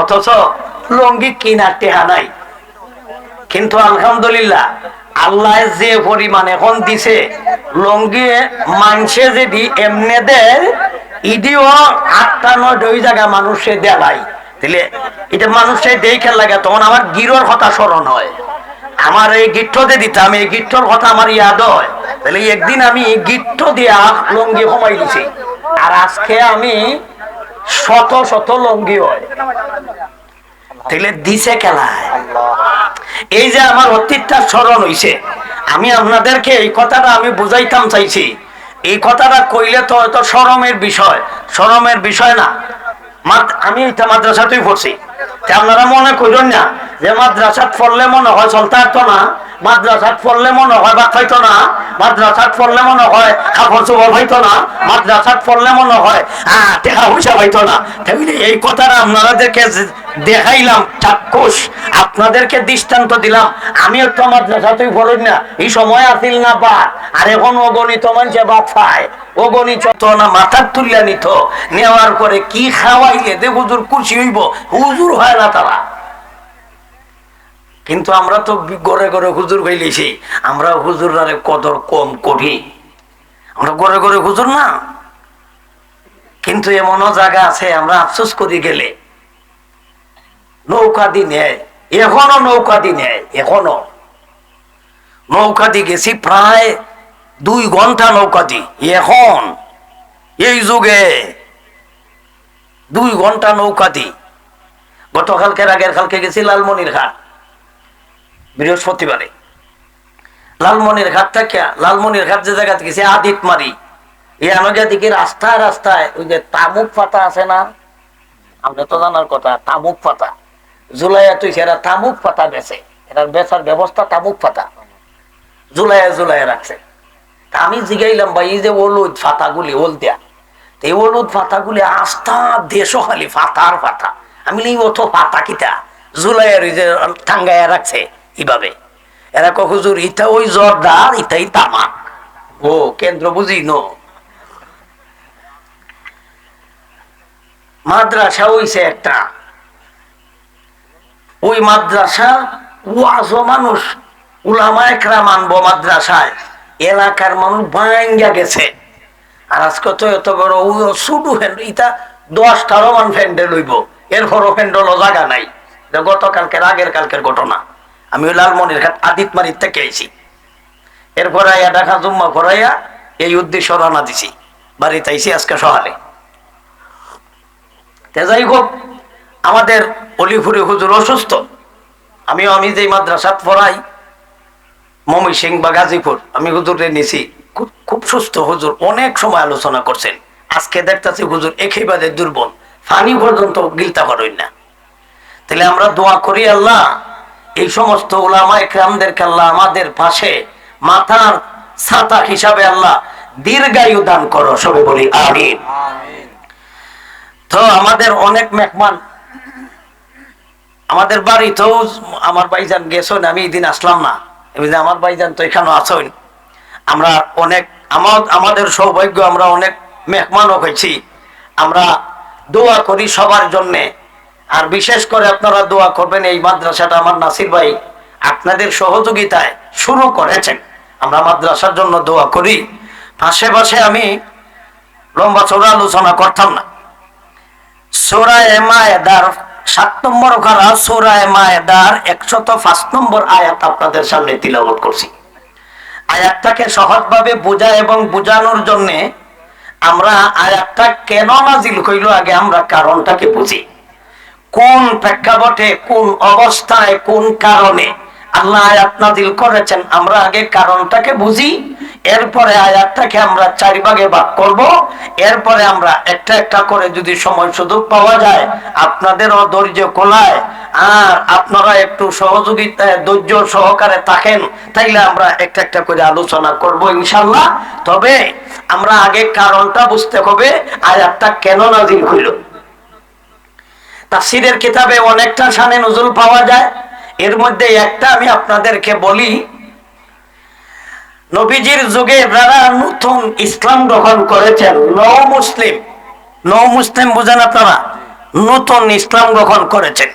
অথচ লঙ্গি কিনার টেহা নাই। কিন্তু আলহামদুলিল্লাহ, আল্লাহ যে পরিমাণ এখন দিছে, লঙ্গি মানসে যদি এমনে দেয়, ইডিও আটটা নয় জায়গা মানুষে দেয় তাহলে এটা মানুষে দেখে লাগে, তখন আমার গিরোর কথা স্মরণ হয়। আমার এই গিট্টতে দিতাম, এই গিট্টর কথা আমার ইয়াদ হয়। তাহলে একদিন আমি গিট্ট দিয়া লঙ্গি কমাই দিছি। আর আজকে আমি শত শত লঙ্গি হয়। তাহলে দিছে খেলায় এই যে আমার অতীতটা স্মরণ হইছে, আমি আপনাদেরকে এই কথাটা আমি বুঝাইতাম চাইছি। এই কথাটা কইলে তো হয়তো সরমের বিষয় সরমের বিষয় না। আমি মাদ্রাসাতেই পড়ছি। আপনারা মনে করেন না, যে মাদ্রাসাত পড়লে মনে হয় সন্তান তো না, মাদ্রাসাত পড়লে মনে হয় বা খাইতো না, মাদ্রাসাত পড়লে মনে হয় কাপড় চোপড় হইতো না, মাদ্রাসাত পড়লে মনে হয় হ্যাঁ টেকা পয়সা পাইতো না। তেমনি এই কথাটা আপনারা যে- দেখাইলাম, চাক্ষুষ, আপনাদেরকে দৃষ্টান্ত দিলাম। আমি একটু মাদ্রাসাতেই পড়ি না। এই সময় আসিল না বা আর এখন অগণিত মানুষে বাদ পায় হুজুর হুজুর তারা। কিন্তু আমরা তো গড়ে গড়ে হুজুর হইলেছি। আমরা হুজুরারে কদর কম করি। আমরা গড়ে গড়ে হুজুর না। কিন্তু এমনও জায়গা আছে, আমরা আফসোস করি গেলে। নৌকা দি নেয়, এখনও নৌকা দি নেয়, এখনও। নৌকা দি গেছি প্রায় দুই ঘণ্টা নৌকা দি, এখন। এই যুগে দুই ঘণ্টা নৌকা দি। গতকালকের আগের কালকে গেছি লালমনির ঘাট, বৃহস্পতিবারে। লালমনির ঘাট থেকে, লালমনির ঘাট যে জায়গাতে গেছি আদিত মারি এই আমাকে দিকে রাস্তায় রাস্তায়, ওই যে তামুক পাতা আছে না? আপনি তো জানার কথা, তামুক পাতা। জুলাইয়া তুই এরা তামুক পাতা বেচে। এটার বেচার ব্যবস্থা তামুক পাতা জুলাইয়া জুলাইয়া রাখছে। আমি জিগাইলাম ভাই যে হলুদ ফাতাগুলি এই ফাতাগুলি আস্থা দেশও খালি ফাতার ফাতা। আমি অত ফাতা কিতা? যে টাঙ্গাইয়া রাখছে এইভাবে। এরা ক হুজুর ইটা ওই জর্দার ইটাই তামাক। ও, কেন্দ্র বুঝি নো? মাদ্রাসা হইছে একটা। ওই মাদ্রাসা ওয়াজও মানুষ, উলামা একরা মানবো মাদ্রাসায়। এলাকার মানুষ ভাঙ্গা গেছে। আর আজকে তো এত বড় ও শুধু ইটা দশটারও মান ফ্যান্ডেল হইব। এরপরও ফ্যান্ডেলও জায়গা নাই। গতকালকের আগের কালকের ঘটনা। আমি ওই লালমনির ঘাট আদিত মারির থেকে আইছি। এরপর আইয়া দেখা জুম্মা করাইয়া এই উদ্দেশ্য রানা দিছি। বাড়িতে আইছি আজকে সকালে। তে যাই হোক আমাদের অলিফুরি হুজুর অসুস্থ। আমিও, আমি যে মাদ্রাসাত পড়াই, মমি সিং বা গাজীপুর, আমি হুজুরে নিছি। খুব সুস্থ হুজুর, অনেক সময় আলোচনা করছেন। আজকে দেখতেছি হুজুর একেবারে দুর্বল। ফানি পর্যন্ত গিলতে পারেন না। তাহলে আমরা দোয়া করি আল্লাহ, এই সমস্ত ওলামা একরামদেরকে আল্লাহ আমাদের পাশে মাথার ছাতা হিসাবে আল্লাহ দীর্ঘায়ু দান করো সবে বলি আমিন। তো আমাদের অনেক মেহমান আমাদের বাড়িতেও আমার ভাইজান গেছেন, আমি এই দিন আসলাম না। আমার ভাইজান তো এখানে আছেন। আমরা অনেক আমার আমাদের সৌভাগ্য, আমরা অনেক মেহমানও হয়েছি। আমরা দোয়া করি সবার জন্যে। আর বিশেষ করে আপনারা দোয়া করবেন, এই মাদ্রাসাটা আমার নাসির ভাই আপনাদের সহযোগিতায় শুরু করেছেন। আমরা মাদ্রাসার জন্য দোয়া করি। পাশে পাশে আমি লম্বা চোরা আলোচনা করতাম না। সোরায় মায়েদার সাত নম্বর খারা সোরায় মায়েদার একশত পাঁচ নম্বর আয়াত আপনাদের সামনে তিলাবত করছি। আয়াতটাকে সহজভাবে বোঝা এবং বোঝানোর জন্য আমরা আয়াতটা কেন নাজিল কইল আগে আমরা কারণটাকে বুঝি। কোন প্রেক্ষাপটে, কোন অবস্থায়, কোন কারণে আল্লাহ আয়াত নাজিল করেছেন আমরা আগে কারণটাকে বুঝি এরপরে আয়াতটাকে আমরা চার ভাগে ভাগ করব। এরপরে আমরা একটা একটা করে যদি সময় সুযোগ পাওয়া যায়, আপনাদেরও ধৈর্য কোলায় আর আপনারা একটু সহযোগিতায় ধৈর্য সহকারে থাকেন, তাইলে আমরা একটা একটা করে আলোচনা করব ইনশাল্লাহ তবে আমরা আগে কারণটা বুঝতে হবে, আয়াতটা কেন নাজিল হইল। তাফসিরের কিতাবে অনেকটা শানে নজরুল পাওয়া যায়। এর মধ্যে একটা আমি আপনাদেরকে বলি নবীজির যুগে যারা নতুন ইসলাম গ্রহণ করেছেন নৌ মুসলিম নৌ মুসলিম বুঝেন আপনারা, নতুন ইসলাম গ্রহণ করেছেন।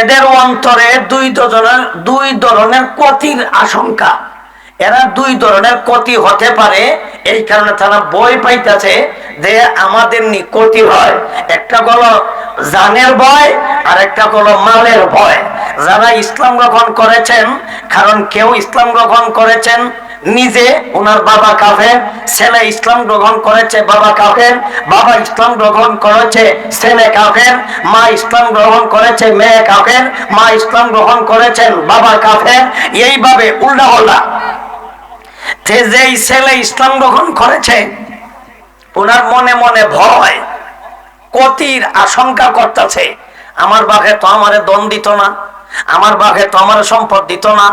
এদের অন্তরে দুই দুই ধরনের ক্ষতির আশঙ্কা। এরা দুই ধরনের ক্ষতি হতে পারে। এই কারণে তারা বই পাইতেছে যে আমাদের ক্ষতি হয়। একটা হলো জানের ভয়, আর একটা হলো মালের ভয়। যারা ইসলাম গ্রহণ করেছেন, কারণ কেউ ইসলাম গ্রহণ করেছেন নিজে, ওনার বাবা কাফের, ছেলে ইসলাম গ্রহণ করেছে, বাবা কাফের, বাবা ইসলাম গ্রহণ করেছে, ছেলে কাফের, মা ইসলাম গ্রহণ করেছে, মেয়ে কাফের, মা ইসলাম গ্রহণ করেছেন, বাবা কাফের। এইভাবে উল্টা হল্লা যেই ছেলে ইসলাম গ্রহণ করেছে, ওনার মনে মনে ভয়, কতির আশঙ্কা করতেছে, আমার বাঘে তো আমারে দিত না। আমার বাপে তো আমার সম্পদ দিত না,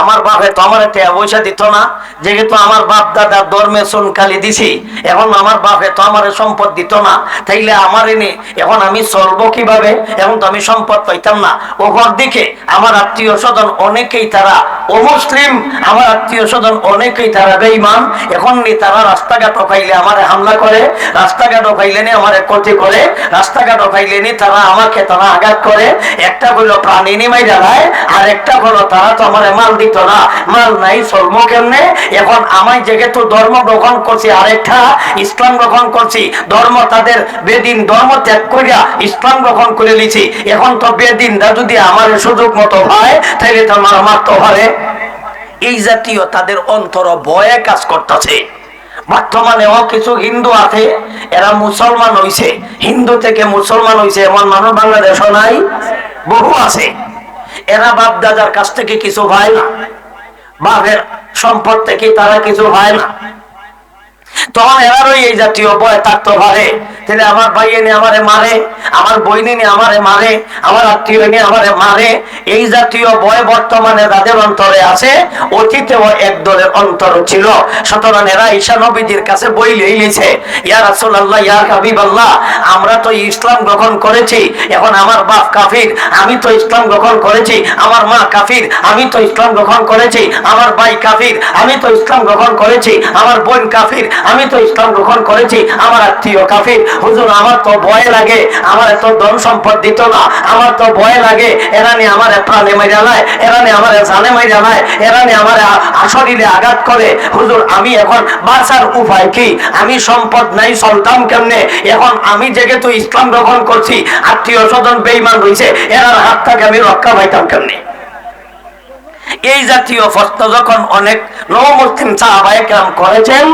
আমার বাপে তো আমার টাকা পয়সা দিত না, যেহেতু আমার বাপ দাদা ধর্মে কালি দিছি, এখন আমার বাপে তো আমার সম্পদ দিত না, তাইলে আমার এনে এখন আমি চলবো কীভাবে? এখন তো আমি সম্পদ পাইতাম না। ওপর দিকে আমার আত্মীয় স্বজন অনেকেই তারা অমুসলিম, আমার আত্মীয় স্বজন অনেকেই তারা বেইমান এখন নি তারা রাস্তাঘাট পাইলে আমারে হামলা করে, রাস্তাঘাট পাইলে নি আমারে ক্ষতি করে, রাস্তাঘাট পাইলে নি তারা আমাকে তারা আঘাত করে। একটা হইল প্রাণী তাদের যদি আমার সুযোগ মতো হয় তাহলে তো আমার মারতে এই জাতীয় তাদের অন্তর ভয়ে কাজ করতেছে। বর্তমানেও কিছু হিন্দু আছে, এরা মুসলমান হইছে। হিন্দু থেকে মুসলমান হইছে, এমন মানুষ বাংলাদেশ নাই, বহু আছে। এরা বাপ দাদার কাছ থেকে কিছু হয় না। বাপের সম্পদ থেকে তারা কিছু হয় না। তখন এরারও এই জাতীয় ভয় থাকতে পারে তাহলে আমার ভাই এনে আমারে মারে, আমার বই নিয়ে আমারে মারে, আমার আত্মীয় নিয়ে আমারে মারে। এই জাতীয় ভয় বর্তমানে তাদের অন্তরে আছে, অতীতেও এক দলের অন্তর ছিল। সুতরাং এরা ঈশা নবীদের কাছে বই লিয়েছে ইয়া রাসূলুল্লাহ, ইয়া হাবিবাল্লাহ, আমরা তো ইসলাম গ্রহণ করেছি, এখন আমার বাপ কাফির, আমি তো ইসলাম গ্রহণ করেছি, আমার মা কাফির, আমি তো ইসলাম গ্রহণ করেছি, আমার ভাই কাফির, আমি তো ইসলাম গ্রহণ করেছি, আমার বোন কাফির আমি তো ইসলাম গ্রহণ করেছি, আমার আত্মীয় কাফির। হুজুর, আমার তো ভয় লাগে, আমার এত ধন সম্পদ দিত না, আমার তো ভয় লাগে। এরা নিয়ে আমার প্রাণে মাইরা নাই এরা নিয়ে আমার জানে মাইরা নাই এরা নিয়ে আমার আসরিলে আঘাত করে। হুজুর, আমি এখন বাঁচার উপায় কি? আমি সম্পদ নাই, সন্তান কেমনে? এখন আমি যেহেতু ইসলাম গ্রহণ করছি, আত্মীয় স্বজন বেইমান রয়েছে, এরার হাত থেকে আমি রক্ষা পাইতাম কেমনে? এই জাতীয় প্রশ্ন যখন অনেক সাহাবায়ে কেরাম করেছেন,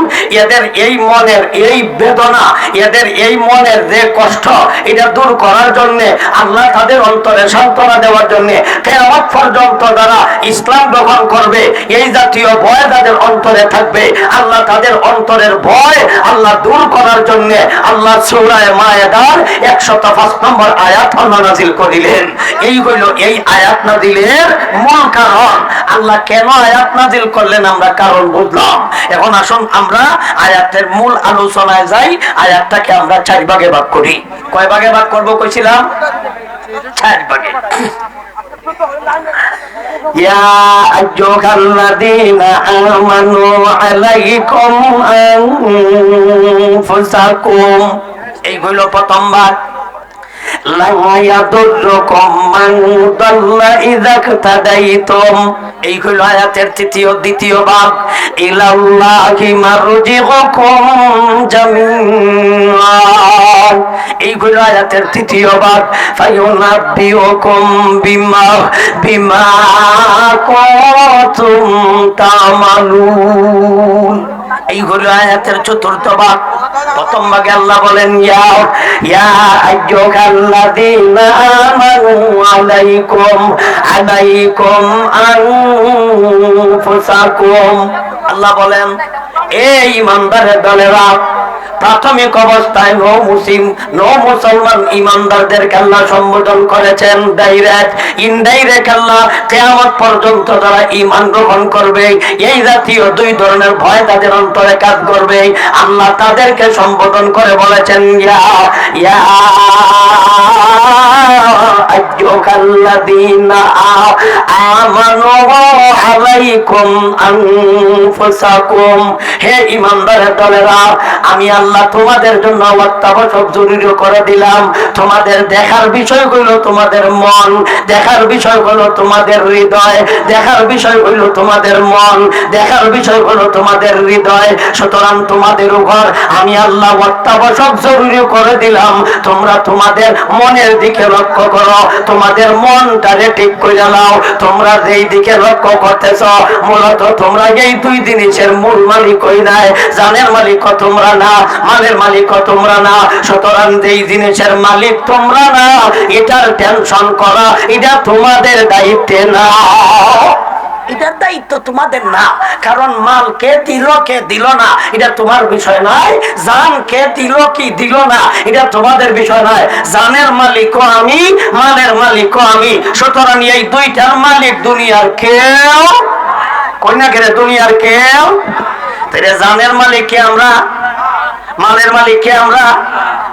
এদের এই মনের এই বেদনা, এদের এই মনের যে কষ্ট, এটা দূর করার জন্য, আল্লাহ তাদের অন্তরে সান্ত্বনা দেওয়ার জন্য, কেয়ামত পর্যন্ত যারা ইসলাম গ্রহণ করবে, এই জাতীয় ভয় তাদের অন্তরে থাকবে। আল্লাহ তাদের অন্তরের ভয় আল্লাহ দূর করার জন্য আল্লাহ সূরায়ে মায়েদার 105 নম্বর আয়াত আল্লাহ নাজিল করিলেন। এই হইল এই আয়াত নাজিলের মূল কারণ। আল্লাহ কেন আয়াত নাজিল করলেন আমরা কারণ বুঝলাম এখন আসুন আমরা আয়াতের মূল আলোচনায় যাই আয়াতটাকে আমরা চার ভাগে ভাগ করি কয় ভাগে ভাগ করবো কইছিলাম চার ভাগে يا أيها الذين آمنوا عليكم أنفسكم এইগুলো প্রথমবার এই হইল আয়াতের তৃতীয়, দ্বিতীয় ভাগ। ইলাল্লাহি মারজিকুম জামিআ এই হইল আয়াতের তৃতীয় ভাগ। ফায়ুনাব্বিউকুম বিমা বিমা কুনতুম তামালুন। এই হলো আয়াতের চতুর্থ ভাগ। প্রথম ভাগে আল্লাহ বলেন, ইয়া ইয়া আইয়ুহাল্লাযীনা আমানু আলাইকুম আলাইকুম আনফুসাকুম। আল্লাহ বলেন এই ইমানদারের দলেরা প্রাথমিক অবস্থায় নো মুসলিম, নো মুসলমান ইমানদারদেরকে আল্লাহ সম্বোধন করেছেন ডাইরেক্ট ইনডাইরেক্ট আল্লাহ কেয়ামত পর্যন্ত তারা ইমান গ্রহণ করবে। এই জাতীয় দুই ধরনের ভয় তাদের অন্তরে কাজ করবে। আল্লাহ তাদেরকে সম্বোধন করে বলেছেন, ইয়া ইয়া হে ঈমানদারের দলেরা, আমি আল্লাহ তোমাদের জন্য অত্যাবশ্যক জরুরি করে দিলাম। তোমাদের দেখার বিষয় হইল তোমাদের মন, দেখার বিষয় হলো তোমাদের হৃদয়, দেখার বিষয় হইল তোমাদের মন, দেখার বিষয় হলো তোমাদের হৃদয়। সুতরাং তোমাদের উপর আমি আল্লাহ অত্যাবশ্যক জরুরি করে দিলাম। তোমরা তোমাদের মনের দিকে লক্ষ্য করো। তোমাদের মনটারে ঠিক করে নাও। তোমরা যেই দিকে লক্ষ্য করতেছ, মূলত তোমরা এই দুই জিনিসের মূল মালিক হই নাই। জানের মালিক তোমরা না, মালের মালিক তোমরা না। সুতরাং যেই জিনিসের মালিক তোমরা না, এটার টেনশন করা, এটা তোমাদের দায়িত্বে না। এটার দায়িত্ব তোমাদের না। কারণ মাল কে দিল কে দিল না। এটা তোমার বিষয় নয়। জান কে দিল, কি দিল না। এটা তোমাদের বিষয় নয়। জানের মালিকও আমি, মালের মালিকও আমি। সুতরাং এই দুইটার মালিক দুনিয়ার কেউ কন্যা কেরে দুনিয়ার কেউ? তাহলে জানের মালিক কে আমরা, মালের মালিক কে আমরা,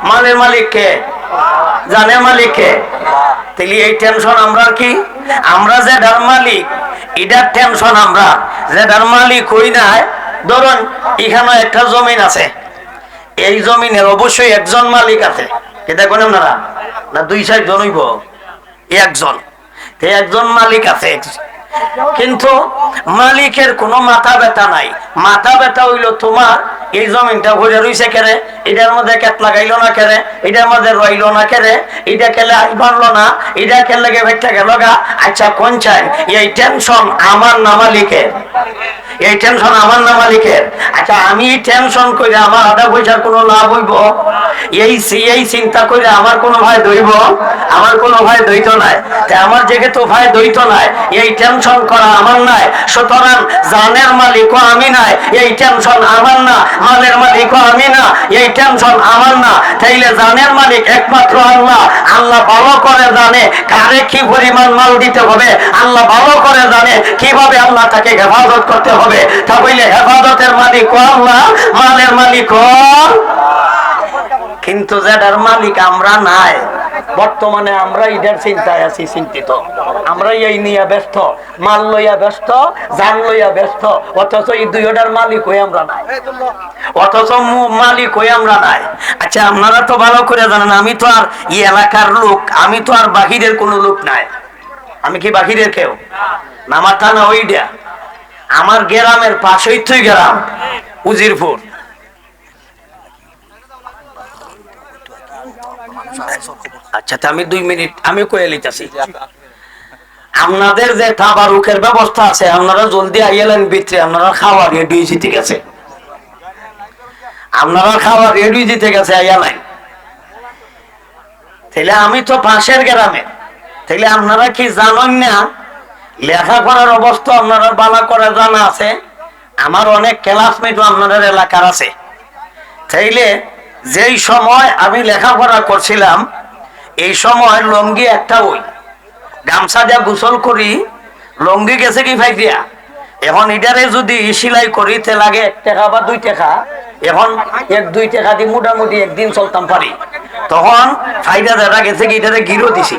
মালের মালিক কে জানের মালিক। তাহলে এই টেনশন আমরা কি? আমরা যে ডার মালিক, এটার টেনশন আমরা। যে ডার মালিক হই না ধরুন এখানে একটা জমিন আছে। এই জমিনের অবশ্যই একজন মালিক আছে। এটা কোন না দুই সাইড জনইব একজন। একজন মালিক আছে। কিন্তু মালিকের কোনো মাথা ব্যথা নাই। মাথা ব্যথা হইল তোমার, এই জমিনটা ঘুরে রইছে কেরে এটার মধ্যে কেত লাগাইলো না কেরে এটার মধ্যে রইল না কেরে এটা খেলে আই বাড়লো না? এটা খেলে ভেটটা গেল গা? আচ্ছা কোন চাই? এই টেনশন আমার না মালিকের। এই টেনশন আমার না মালিকের? আচ্ছা আমি টেনশন করে আমার আধা পয়সার কোনো লাভ হইব? এই এই চিন্তা করে আমার কোনো ভয় দইব? আমার কোনো ভয় দইত নাই। তা আমার যেহেতু ভয় দইত নাই, এই টেনশন করা আমার নাই। সুতরাং জানের মালিকও আমি নাই, এই টেনশন আমার না। মালের মালিকও আমি না, এই টেনশন আমার না। তাইলে জানের মালিক একমাত্র আল্লাহ। আল্লাহ ভালো করে জানে কারে কি পরিমাণ মাল দিতে হবে। আল্লাহ ভালো করে জানে কীভাবে আল্লাহ তাকে হেফাজত করতে হবে। তা বললে, হেফাজতের মালিক আল্লাহ, মালের মালিক কিন্তু যেটার মালিক আমরা নাই। বর্তমানে আমরা ইটার চিন্তায় আছি, চিন্তিত। আমরা এই নিয়ে ব্যস্ত, মাল লইয়া ব্যস্ত, জান লইয়া ব্যস্ত, অথচ এই দুইটার মালিক হয়ে আমরা নাই। অথচ মালিক হয়ে আমরা নাই। আচ্ছা আপনারা তো ভালো করে জানেন, আমি তো আর এই এলাকার লোক, আমি তো আর বাহিরের কোনো লোক নাই। আমি কি বাহিরের কেউ? না, আমার থানা ওইটা আমার গ্রামের পাশেই তুই গ্রাম, উজিরপুর। আচ্ছা আমি দুই মিনিট আমি কয়ে লিতেছি। আপনাদের যে তাবারুকের ব্যবস্থা আছে, আপনারা জলদি আইয়েলেন ভিতরে, আপনারা খাওয়া রেডি হয়েছি ঠিক আছে। আপনারা খাওয়া রেডি দিতে গেছে আইয়া নাই। তাহলে আমি তো পাশের গ্রামে তাহলে আপনারা কি জানেন না লেখাপড়ার অবস্থা আপনারা বালা করে জানা আছে। আমার অনেক ক্লাসমেট আপনাদের এলাকার আছে। তাইলে যেই সময় আমি লেখাপড়া করছিলাম, এই সময় লঙ্গি একটা ওই গামছা দিয়া গোসল করি, লঙ্গি গেছে কি ফাই দিয়া? এখন এটারে যদি সিলাই করি, তে লাগে এক টাকা বা দুই টাকা। এখন এক দুই টাকা দিয়ে মোটামুটি একদিন চলতাম পারি। তখন ফাইদা দেখা গেছে কি, এটারে গিরো দিছি।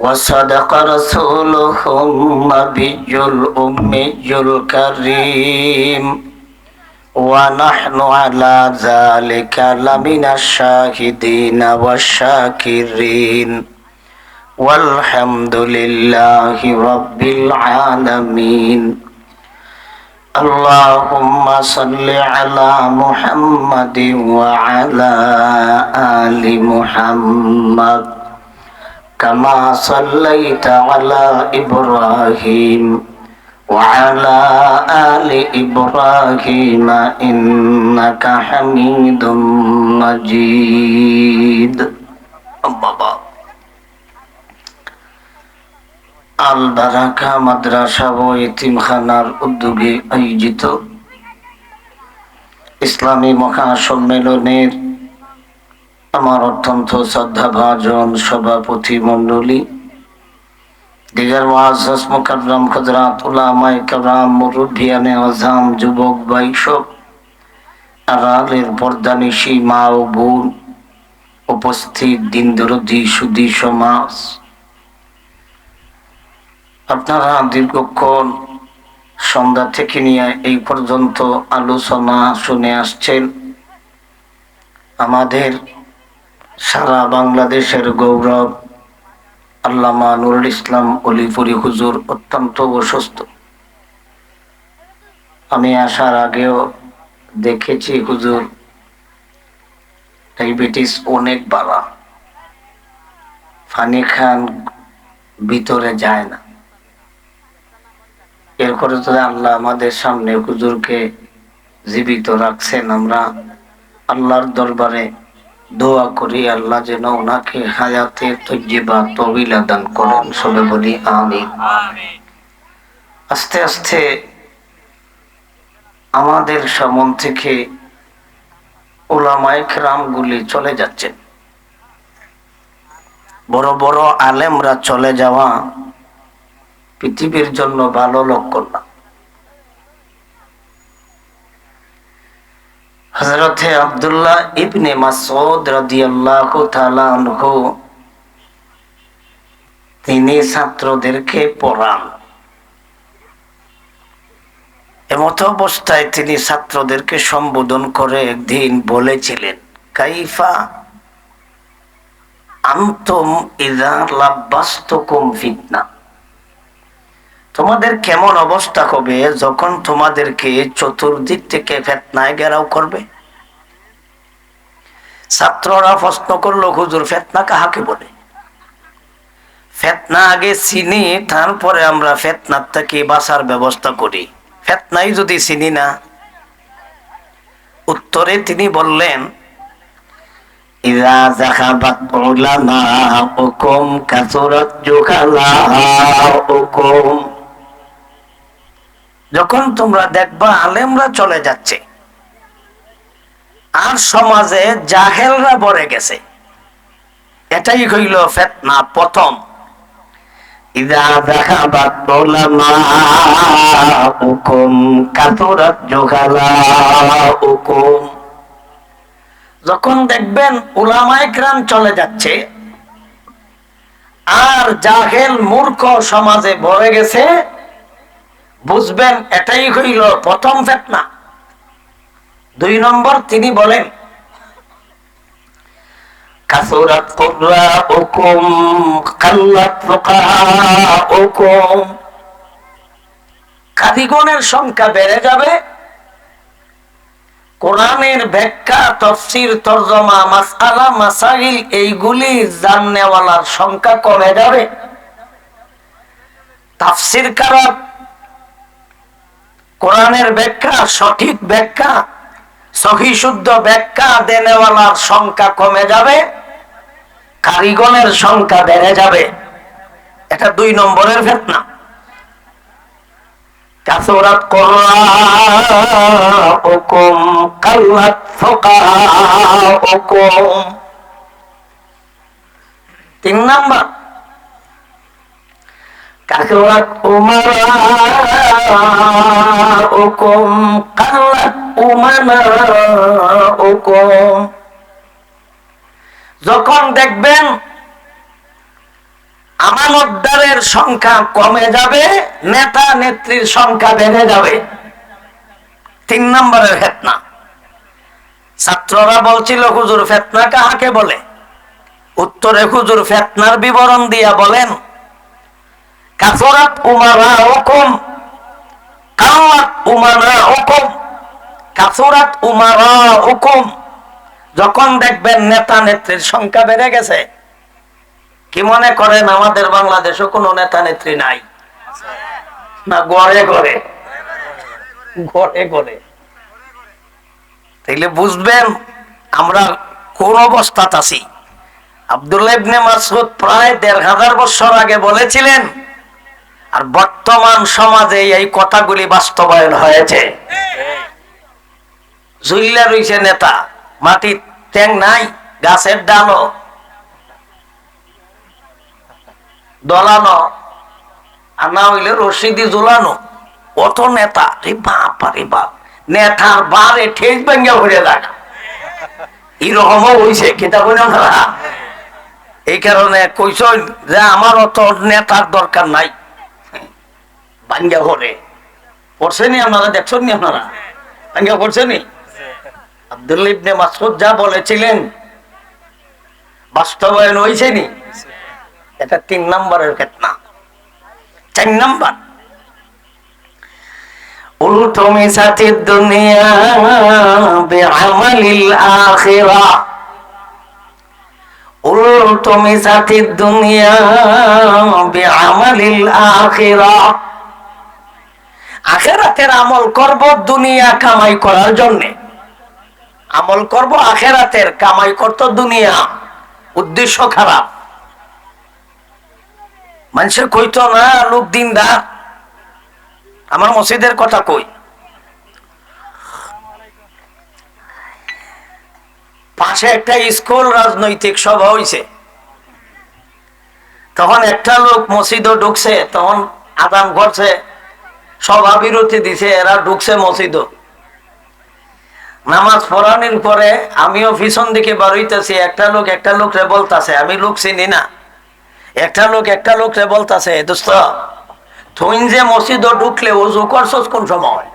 وصدق رسوله النبي الأمي الكريم. ونحن على ذلك لمن الشاهدين والشاكرين. والحمد لله رب العالمين. اللهم صل على محمد وعلى آل محمد. كما صليت على إبراهيم وعلى آل إبراهيم إنك حميد مجيد বাবা আল বারাকা মাদ্রাসা ও এতিমখানার উদ্যোগে আয়োজিত ইসলামী মহাসম্মেলনের আমার অত্যন্ত শ্রদ্ধাভাজন সভাপতি, মণ্ডলী। দিগার মহাজাস মুকাররম খজরাত উলামাই কারাম মুরব্বিয়ানে আজাম যুবক বাইসব আড়ালের পর্দানিশী মা ও বোন উপস্থিত দিন দরদি সুদী সমাজ। আপনারা দীর্ঘক্ষণ সন্ধ্যা থেকে নিয়ে এই পর্যন্ত আলোচনা শুনে আসছেন। আমাদের সারা বাংলাদেশের গৌরব আল্লামা নুরুল ইসলাম অলিপুরি হুজুর অত্যন্ত অসুস্থ আমি আসার আগেও দেখেছি হুজুর, ডায়াবেটিস অনেক বাড়া। ফানি খান ভিতরে যায় না। এরপরে তো আল্লাহ আমাদের সামনে হুজুরকে জীবিত রাখছেন, আমরা আল্লাহর দরবারে দোয়া করি আল্লাহ যেন ওনাকে হায়াতে তজ্জিবা তবিলা দান করেন, সবে বলি আমি আস্তে আস্তে আমাদের সমন থেকে ওলামায় গুলি চলে যাচ্ছেন। বড় বড় আলেমরা চলে যাওয়া পৃথিবীর জন্য ভালো লক্ষণ না। হজরতে আবদুল্লাহ ইবনে মাসউদ রাদিয়াল্লাহু তাআলা আনহু, তিনি ছাত্রদেরকে পড়ান। এমত অবস্থায় তিনি ছাত্রদেরকে সম্বোধন করে একদিন বলেছিলেন, কাইফা আন্তম ইদা লাব্বাস্তকুম ফিতনা। তোমাদের কেমন অবস্থা হবে যখন তোমাদেরকে চতুর্দিক থেকে ফেতনায় ঘেরাও করবে? ছাত্ররা প্রশ্ন করল, হুজুর, ফেতনা কাহাকে বলে? ফেতনা আগে চিনি, তারপরে আমরা ফেতনার থেকে বাঁচার ব্যবস্থা করি। ফেতনাই যদি চিনি না। উত্তরে তিনি বললেন ইরা উলামাউকুম কাসুরাত জুহালাউকুম যখন তোমরা দেখবা আলেমরা চলে যাচ্ছে, আর সমাজে জাহেলরা বরে গেছে। এটাই হইল ফেতনা প্রথম। যখন দেখবেন উলামায়ে চলে যাচ্ছে, আর জাহেল মূর্খ সমাজে ভরে গেছে বুঝবেন, এটাই হইল প্রথম ফেতনা। দুই নম্বর, তিনি বলেন কারিগণের সংখ্যা বেড়ে যাবে। কোরআনের ব্যাখ্যা, তফসির, তর্জমা মাসালা মাসাইল, এইগুলি জাননেওয়ালার সংখ্যা কমে যাবে। তাফসির কারক কোরআনের ব্যাখ্যা, সঠিক ব্যাখ্যা সহি শুদ্ধ ব্যাখ্যা দেনেওয়ালার সংখ্যা কমে যাবে, কারিগণের সংখ্যা বেড়ে যাবে। এটা দুই নম্বরের ফেতনা। তিন নম্বর যখন দেখবেন আমানতদারের সংখ্যা কমে যাবে, নেতা নেত্রীর সংখ্যা বেড়ে যাবে। তিন নম্বরের ফেতনা। ছাত্ররা বলছিল, হুজুর ফেতনা কাহাকে বলে? উত্তরে হুজুর, ফেতনার বিবরণ দিয়া বলেন। কাসরাত উমারা হুকুম কাল্লাত উমারা হুকুম কাসরাত উমারা হুকুম যখন দেখবেন নেতা নেত্রীর সংখ্যা বেড়ে গেছে, কি মনে করেন আমাদের বাংলাদেশে কোনো নেতা নেত্রী নাই? না, গড়ে গড়ে। গড়ে গড়ে। তাইলে বুঝবেন, আমরা কোন অবস্থাত আছি? আব্দুল্লাহ ইবনে মাসুদ প্রায় দেড় হাজার বছর আগে বলেছিলেন আর বর্তমান সমাজে এই কথাগুলি বাস্তবায়ন হয়েছে। জুইলা রইছে নেতা, মাটির ট্যাং নাই, গাছের ডালো দলানো, আর না হইলে রশি দিয়ে ঝুলানো। কত নেতা, রে বাপ রে বাপ। নেতার বারে ঠেস ভেঙে ভরে দেখ এরকমও হইছে কিতাব এই কারণে কইস যে আমার অত নেতার দরকার নাই। ভাঙ্গা ভরে। পড়ছেনি আপনারা দেখছেন নি আপনারা? ভাঙ্গা পড়ছেনি আব্দুল ইবনে মাসুদ যা বলেছিলেন, বাস্তবায়ন হয়েছে নি এটা তিন নম্বরের ঘটনা চার নম্বর। দুনিয়া বেআমালিল আখিরা। উলটমি সাথী দুনিয়া বেআমালিল আখিরা। আখেরাতের আমল করব দুনিয়া কামাই করার জন্যে। আমল করব আখেরাতের কামাই করতো দুনিয়া। উদ্দেশ্য খারাপ। মানুষের কইতো, না, লোক দিনদার আমার মসজিদের কথা কই। পাশে একটা স্কুল, রাজনৈতিক সভা হইছে। তখন একটা লোক মসজিদও ঢুকছে, তখন আদান করছে। সভা বিরতি দিছে এরা ঢুকছে মসজিদও নামাজ পড়ানোর পরে আমিও পিছন দিকে বাড়ইতেছি একটা লোক একটা লোকরে বলতাছে আমি লোক চিনি না। একটা লোক একটা লোকরে বলতাছে দোস্ত তুই যে মসজিদ ঢুকলে ওজু করছস কোন সময়?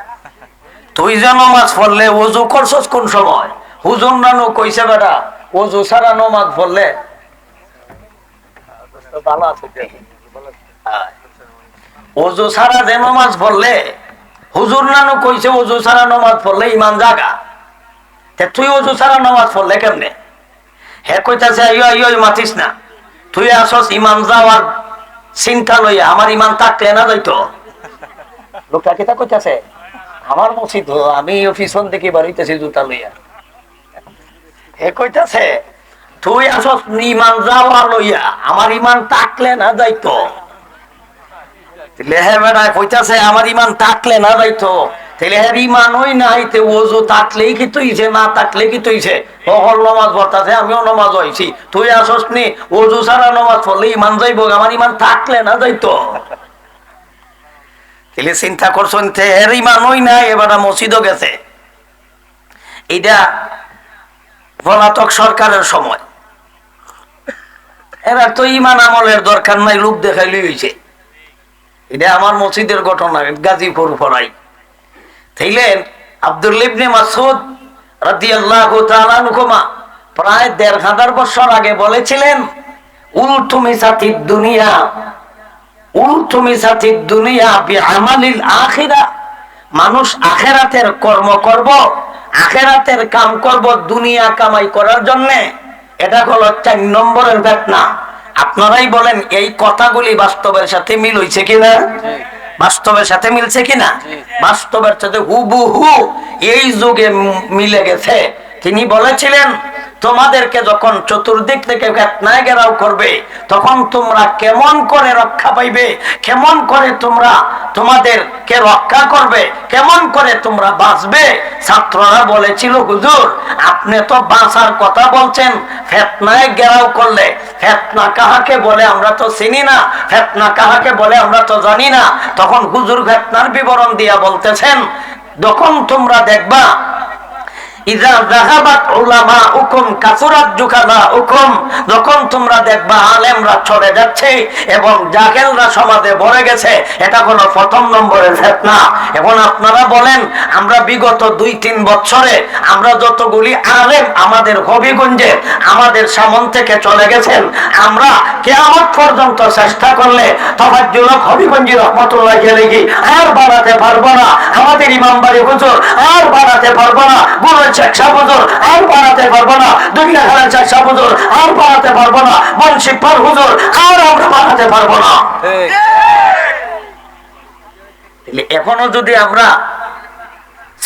তুই যে নমাজ পড়লে ওজু করছস কোন সময়? হুজুর নানু কইছে বেটা ওজু সারা নমাজ পড়লে ভালো আছে ওজু সারা যে নমাজ পড়লে, হুজুর নানু কইছে অজু সারা নমাজ পড়লে ইমান জাগা। তুই ওজু সারা নমাজ পড়লে কেমনে? হে কইতাছে, আইয়ো আইয়ো মাতিস না। তুই আসস ইমান যাওয়ার চিন্তা লইয়া, আমার ইমান থাকলে না যাইতো। লোকটা কেটা কইতাছে, আমার মসজিদ আমি পিছন থেকে বাড়িতেছি জুতা লইয়া। হে কইতাছে, তুই আসস ইমান যাওয়া লইয়া, আমার ইমান থাকলে না যাইতো। লেহে বেড়া কইতাছে, আমার ইমান থাকলে না যাইতো। তাহলে হ্যাঁ ইমানই নাই, তে ওজু থাকলেই কি তুইছে না থাকলে কি তুইছে সকল নমাজ পড়তাছে, আমিও নমাজ হইছি। তুই আসস নি ওজু সারা নমাজ পড়লে ইমান যাইব আমার ইমান থাকলে না যাইতো। তাহলে চিন্তা করছেন, তে এর ইমানই নাই, এবার মসজিদও গেছে। এইটা পলাতক সরকারের সময়। এবার তো ইমান আমলের দরকার নাই লোক দেখাইলে হয়েছে এটা আমার মসজিদের ঘটনা, গাজীপুর পড়াই তাইলেন আব্দুল ইবনে মাসুদ রাদিয়াল্লাহু তাআলা নুকুমা প্রায় দেড় হাজার বছর আগে বলেছিলেন উল তুমি দুনিয়া উল তুমি সাথী দুনিয়া বিআমালিল আখিরা। মানুষ কর্ম করব, আখেরাতের কাম করব দুনিয়া কামাই করার জন্য। এটা হলো চার নম্বরের ঘটনা আপনারাই বলেন, এই কথাগুলি বাস্তবের সাথে মিল হইছে কিনা? বাস্তবের সাথে মিলছে কিনা? বাস্তবের সাথে হুবহু এই যুগে মিলে গেছে। তিনি বলেছিলেন তোমাদেরকে যখন চতুর্দিক থেকে ফেতনায় ঘেরাও করবে, তখন তোমরা কেমন করে রক্ষা পাইবে, কেমন করে তোমরা তোমাদেরকে রক্ষা করবে, কেমন করে তোমরা বাঁচবে? ছাত্ররা বলেছিল, হুজুর, আপনি তো বাঁচার কথা বলছেন। ফেতনায় ঘেরাও করলে ফেতনা কাহাকে বলে আমরা তো চিনি না, ফেতনা কাহাকে বলে আমরা তো জানি না। তখন হুজুর ফেতনার বিবরণ দিয়া বলতেছেন, যখন তোমরা দেখবা আমরা যতগুলি আলেম আমাদের হবিগঞ্জে, আমাদের সামন থেকে চলে গেছেন, আমরা কেয়ামত পর্যন্ত চেষ্টা করলে তফাজ্জুল হবিগঞ্জি রহমতুল্লাহ গেলেগি আর বাড়াতে পারব না। আমাদের ইমাম বাড়ি হুজুর আর বাড়াতে পারব না। গুরুর শেখা হুজুর আর পারব না। দুনিয়া খালের শেখা হুজুর আর পারব না। হুজুর আর আমরা পারব না। এখনও যদি আমরা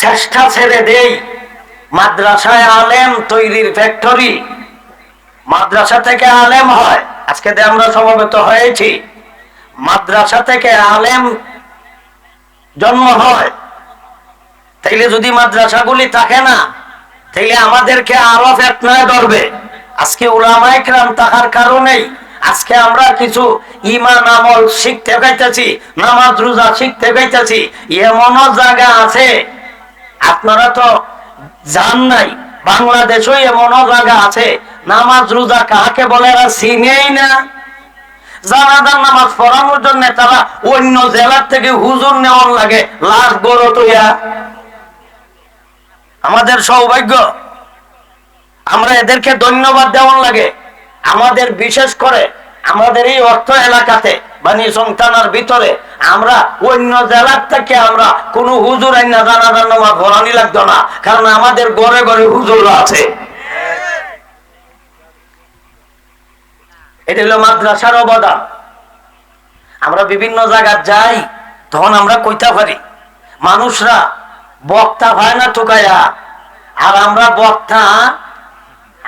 চেষ্টা ছেড়ে দেই মাদ্রাসায় আলেম তৈরির ফ্যাক্টরি মাদ্রাসা থেকে আলেম হয় আজকে আমরা সমবেত হয়েছি মাদ্রাসা থেকে আলেম জন্ম হয় তাইলে যদি মাদ্রাসাগুলি থাকে না তাইলে আমাদেরকে আরও ফেতনায় ধরবে। আজকে উলামায়ে কেরাম তাহার কারণেই আজকে আমরা কিছু ইমান আমল শিখতে পাইতেছি, নামাজ রোজা শিখতে পাইতেছি, এমনও জায়গা আছে। আপনারা তো জান নাই, বাংলাদেশেও এমনও জায়গা আছে, নামাজ রোজা কাকে বলে চিনেই না। জানাজার নামাজ পড়ানোর জন্য তারা অন্য জেলার থেকে হুজুর নেওয়ার লাগে, লাশ গড় তৈয়া আমাদের সৌভাগ্য, আমরা এদেরকে ধন্যবাদ দেওয়ার লাগে। আমাদের বিশেষ করে আমাদের এই অর্থ এলাকাতে বানি সংস্থানার ভিতরে, আমরা অন্য জেলার থেকে আমরা কোন হুজুর আইনা ভরানি লাগতো না, কারণ আমাদের ঘরে ঘরে হুজুর আছে। এটা হলো মাদ্রাসার অবদান। আমরা বিভিন্ন জায়গায় যাই, তখন আমরা কইতে পারি, মানুষরা বক্তা হয় না ঠুকাইয়া আর আমরা বক্তা,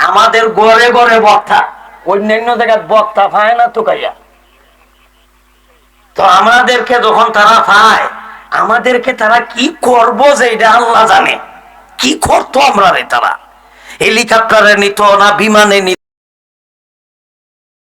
আমাদের গড়ে গড়ে বক্তা। অন্যান্য জায়গায় বক্তা পায় না ঠুকাইয়া তো আমাদেরকে যখন তারা পায়, আমাদেরকে তারা কি করব যে এটা আল্লাহ জানে? কি করতো আমরা রে তারা? হেলিকপ্টারে নিত না, বিমানে নিত